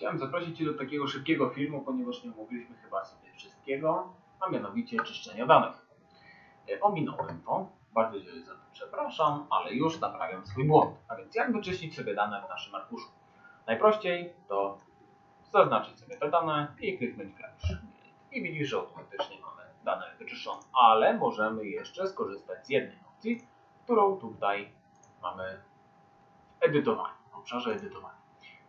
Chciałem zaprosić Cię do takiego szybkiego filmu, ponieważ nie mogliśmy chyba sobie wszystkiego, a mianowicie czyszczenia danych. E, Ominąłem to, bardzo Cię za to przepraszam, ale już naprawiam swój błąd. A więc jak wyczyścić sobie dane w naszym arkuszu? Najprościej to zaznaczyć sobie te dane i kliknąć klawisz. I widzisz, że automatycznie mamy dane wyczyszczone. Ale możemy jeszcze skorzystać z jednej opcji, którą tutaj mamy edytowanie, w obszarze edytowania.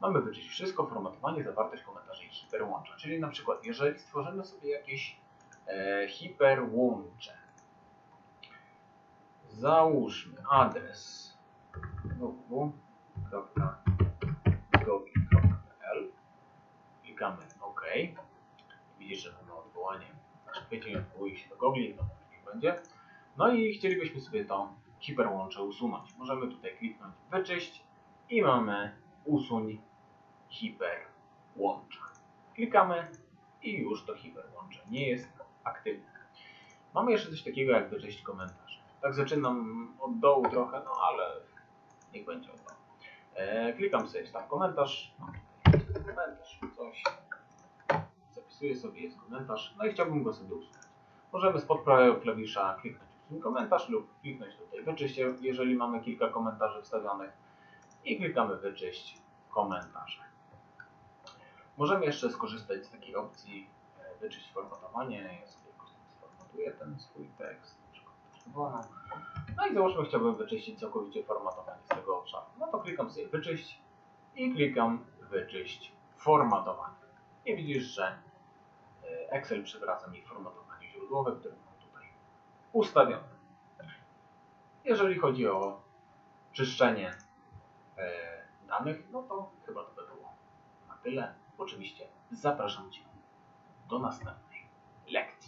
Mamy wyczyść wszystko, formatowanie, zawartość komentarzy i hiperłącza. Czyli na przykład, jeżeli stworzymy sobie jakieś e, hiperłącze, załóżmy adres www.google.pl klikamy OK. Widzisz, że mamy odwołanie. Nasze kwiecień odwołuje się do Google, to niech będzie. No i chcielibyśmy sobie to hiperłącze usunąć. Możemy tutaj kliknąć wyczyść i mamy usuń hiperłącza. Klikamy i już to hiperłącze nie jest aktywne. Mamy jeszcze coś takiego jak wyczyść komentarz. Tak zaczynam od dołu trochę, no ale niech będzie od dołu. E, klikam sobie wstaw komentarz. Komentarz, coś. Zapisuję sobie, jest komentarz. No i chciałbym go sobie usunąć. Możemy spod prawego klawisza kliknąć usuń komentarz lub kliknąć tutaj wyczyść, jeżeli mamy kilka komentarzy wstawionych. I klikamy wyczyść komentarze. Możemy jeszcze skorzystać z takiej opcji e, wyczyść formatowanie. Ja sobie sformatuję ten swój tekst. No i załóżmy, chciałbym wyczyścić całkowicie formatowanie z tego obszaru. No to klikam sobie wyczyść i klikam wyczyść formatowanie. I widzisz, że e, Excel przywraca mi formatowanie źródłowe, które mam tutaj ustawione. Jeżeli chodzi o czyszczenie e, danych, no to chyba to by było na tyle. Oczywiście zapraszam Cię do następnej lekcji.